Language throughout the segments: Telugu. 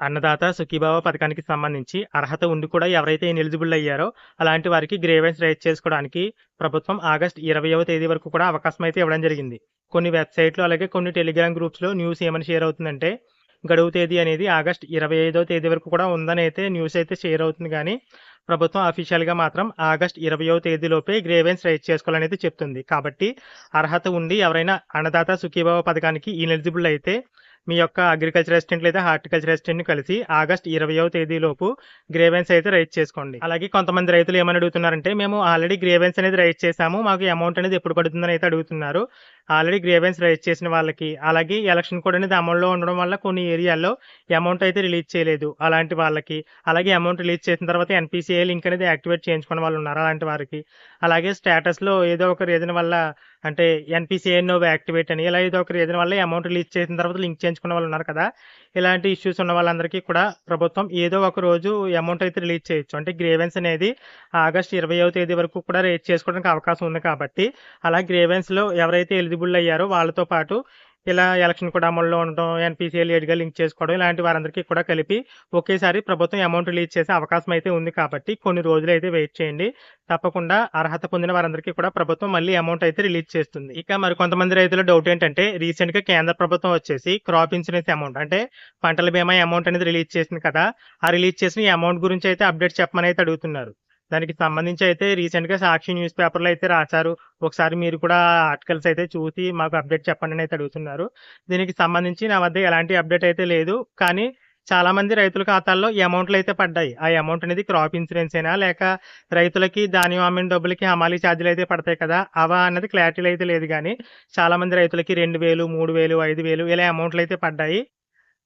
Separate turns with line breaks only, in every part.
అన్నదాత సుఖీభావ పథకానికి సంబంధించి అర్హత ఉండి కూడా ఎవరైతే ఎలిజిబుల్ అయ్యారో అలాంటి వారికి గ్రేవెన్స్ రైజ్ చేసుకోవడానికి ప్రభుత్వం ఆగస్ట్ ఇరవైవ తేదీ వరకు కూడా అవకాశం అయితే ఇవ్వడం జరిగింది. కొన్ని వెబ్సైట్లు అలాగే కొన్ని టెలిగ్రామ్ గ్రూప్స్లో న్యూస్ ఏమని షేర్ అవుతుందంటే గడువు తేదీ అనేది ఆగస్ట్ ఇరవై ఐదో తేదీ వరకు కూడా ఉందని అయితే న్యూస్ అయితే షేర్ అవుతుంది కానీ ప్రభుత్వం అఫీషియల్గా మాత్రం ఆగస్ట్ ఇరవయో తేదీలోపే గ్రేవెన్స్ రైజ్ చేసుకోవాలని అయితే చెప్తుంది. కాబట్టి అర్హత ఉండి ఎవరైనా అన్నదాత సుఖీభావ పథకానికి ఎలిజిబుల్ అయితే మీ యొక్క అగ్రికల్చర్ అసిస్టెంట్ లేదా హార్టికల్చర్ అసిస్టెంట్ని కలిసి ఆగస్ట్ ఇరవయో తేదీలోపు గ్రేవెన్స్ అయితే రైట్ చేసుకోండి. అలాగే కొంతమంది రైతులు ఏమని అడుగుతున్నారంటే మేము ఆల్రెడీ గ్రేవెన్స్ అనేది రైట్ చేసాము మాకు అమౌంట్ అనేది ఎప్పుడు పడుతుందని అయితే అడుగుతున్నారు. ఆల్రెడీ గ్రేవెన్స్ రైజ్ చేసిన వాళ్ళకి. అలాగే ఎలక్షన్ కోడ్ అనేది అమల్లో ఉండడం వల్ల కొన్ని ఏరియాల్లో అమౌంట్ అయితే రిలీజ్ చేయలేదు అలాంటి వాళ్ళకి. అలాగే అమౌంట్ రిలీజ్ చేసిన తర్వాత ఎన్పిసిఐ లింక్ అనేది యాక్టివేట్ చేయించుకున్న వాళ్ళు ఉన్నారు అలాంటి వారికి. అలాగే స్టేటస్లో ఏదో ఒక రీజన్ వల్ల అంటే ఎన్పిసిఐ నో యాక్టివేట్ అని ఇలా ఏదో ఒక రీజన్ వల్ల అమౌంట్ రిలీజ్ చేసిన తర్వాత లింక్ చేయించుకున్న వాళ్ళు ఉన్నారు కదా. ఇలాంటి ఇష్యూస్ ఉన్న వాళ్ళందరికీ కూడా ప్రభుత్వం ఏదో ఒక రోజు అమౌంట్ అయితే రిలీజ్ చేయొచ్చు. అంటే గ్రేవెన్స్ అనేది ఆగస్ట్ ఇరవై తేదీ వరకు కూడా రేట్ చేసుకోవడానికి అవకాశం ఉంది కాబట్టి. అలా గ్రేవెన్స్లో ఎవరైతే ఎలిజిబుల్ అయ్యారో. వాళ్ళతో పాటు ఇలా ఎలక్షన్ కూడా అమల్లో ఉండడం ఎన్పిసిఎల్ ఏడ్గా లింక్ చేసుకోవడం ఇలాంటి వారందరికీ కూడా కలిపి ఒకేసారి ప్రభుత్వం అమౌంట్ రిలీజ్ చేసే అవకాశం అయితే ఉంది కాబట్టి కొన్ని రోజులు అయితే వెయిట్ చేయండి. తప్పకుండా అర్హత పొందిన వారందరికీ కూడా ప్రభుత్వం మళ్ళీ అమౌంట్ అయితే రిలీజ్ చేస్తుంది. ఇక మరి కొంతమంది రైతుల డౌట్ ఏంటంటే రీసెంట్గా కేంద్ర ప్రభుత్వం వచ్చేసి క్రాప్ ఇన్సూరెన్స్ అమౌంట్ అంటే పంటల బీమా అమౌంట్ అనేది రిలీజ్ చేసింది కదా ఆ రిలీజ్ చేసిన ఈ అమౌంట్ గురించి అయితే అప్డేట్ చెప్పమని అయితే అడుగుతున్నారు. దానికి సంబంధించి అయితే రీసెంట్గా సాక్షి న్యూస్ పేపర్లో అయితే రాశారు. ఒకసారి మీరు కూడా ఆర్టికల్స్ అయితే చూసి మాకు అప్డేట్ చెప్పండి అని అయితే అడుగుతున్నారు. దీనికి సంబంధించి నా వద్ద ఎలాంటి అప్డేట్ అయితే లేదు. కానీ చాలా మంది రైతుల ఖాతాల్లో అమౌంట్లు అయితే పడ్డాయి. ఆ అమౌంట్ అనేది క్రాప్ ఇన్సూరెన్స్ అయినా లేక రైతులకి ధాన్యం అమ్మిన డబ్బులకి హమాలీ ఛార్జీలు అయితే పడతాయి కదా! అవా అన్నది క్లారిటీ అయితే లేదు కానీ చాలా మంది రైతులకి రెండు వేలు మూడు వేలు ఐదు వేలు ఇలా అమౌంట్లు అయితే పడ్డాయి.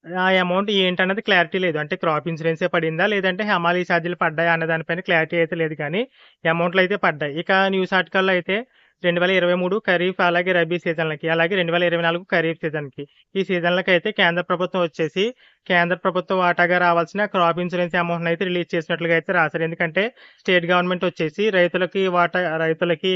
ఆ అమౌంట్ ఏంటన్నది క్లారిటీ లేదు. అంటే క్రాప్ ఇన్సూరెన్సే పడిందా? లేదంటే హమాలీ ఛార్జీలు పడ్డాయా? అన్న దానిపైన క్లారిటీ అయితే లేదు కానీ అమౌంట్లు అయితే పడ్డాయి. ఇక న్యూస్ ఆర్టికల్లో అయితే రెండు వేల ఇరవై మూడు ఖరీఫ్ అలాగే రబీ సీజన్లకి అలాగే రెండు వేల ఇరవై నాలుగు ఖరీఫ్ సీజన్కి. ఈ సీజన్లకి అయితే కేంద్ర ప్రభుత్వం వచ్చేసి కేంద్ర ప్రభుత్వం వాటాగా రావాల్సిన క్రాప్ ఇన్సూరెన్స్ అమౌంట్ అయితే రిలీజ్ చేసినట్లుగా అయితే రాశారు. ఎందుకంటే స్టేట్ గవర్నమెంట్ వచ్చేసి రైతులకి వాటా రైతులకి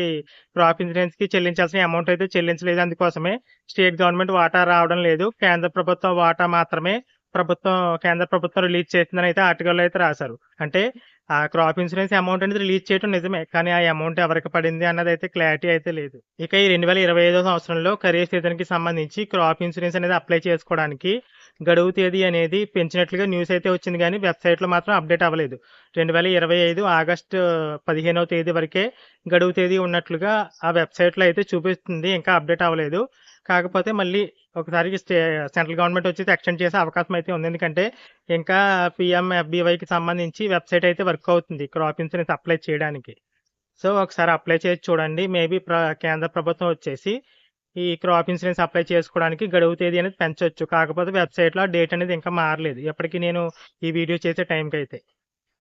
క్రాప్ ఇన్సూరెన్స్కి చెల్లించాల్సిన అమౌంట్ అయితే చెల్లించలేదు. అందుకోసమే స్టేట్ గవర్నమెంట్ వాటా రావడం లేదు. కేంద్ర ప్రభుత్వం వాటా మాత్రమే ప్రభుత్వం కేంద్ర ప్రభుత్వం రిలీజ్ చేసిందని అయితే ఆర్టికల్లో అయితే రాశారు. అంటే ఆ క్రాప్ ఇన్సూరెన్స్ అమౌంట్ అనేది రిలీజ్ చేయడం నిజమే కానీ ఆ అమౌంట్ ఎవరికి పడింది అన్నది అయితే క్లారిటీ అయితే లేదు. ఇక ఈ రెండు వేల ఇరవై ఐదో సంవత్సరంలో ఖరీఫ్ సీజన్కి సంబంధించి క్రాప్ ఇన్సూరెన్స్ అనేది అప్లై చేసుకోవడానికి గడువు తేదీ అనేది పెంచినట్లుగా న్యూస్ అయితే వచ్చింది కానీ వెబ్సైట్లో మాత్రం అప్డేట్ అవ్వలేదు. రెండు వేల ఇరవై ఐదు ఆగస్టు పదిహేనవ తేదీ వరకే గడువు తేదీ ఉన్నట్లుగా ఆ వెబ్సైట్లో అయితే చూపిస్తుంది ఇంకా అప్డేట్ అవ్వలేదు. కాకపోతే మళ్ళీ ఒకసారి స్టే సెంట్రల్ గవర్నమెంట్ వచ్చి ఎక్స్టెండ్ చేసే అవకాశం అయితే ఉంది. ఎందుకంటే ఇంకా పిఎం ఎఫ్బివైకి సంబంధించి వెబ్సైట్ అయితే వర్క్ అవుతుంది క్రాప్ ఇన్సూరెన్స్ అప్లై చేయడానికి. సో ఒకసారి అప్లై చేసి చూడండి. మేబీ ప్ర కేంద్ర ప్రభుత్వం వచ్చేసి ఈ క్రాప్ ఇన్సూరెన్స్ అప్లై చేసుకోవడానికి గడువు తేదీ అనేది పెంచవచ్చు కాకపోతే వెబ్సైట్లో డేట్ అనేది ఇంకా మారలేదు. ఎప్పటికీ నేను ఈ వీడియో చేసే టైంకి అయితే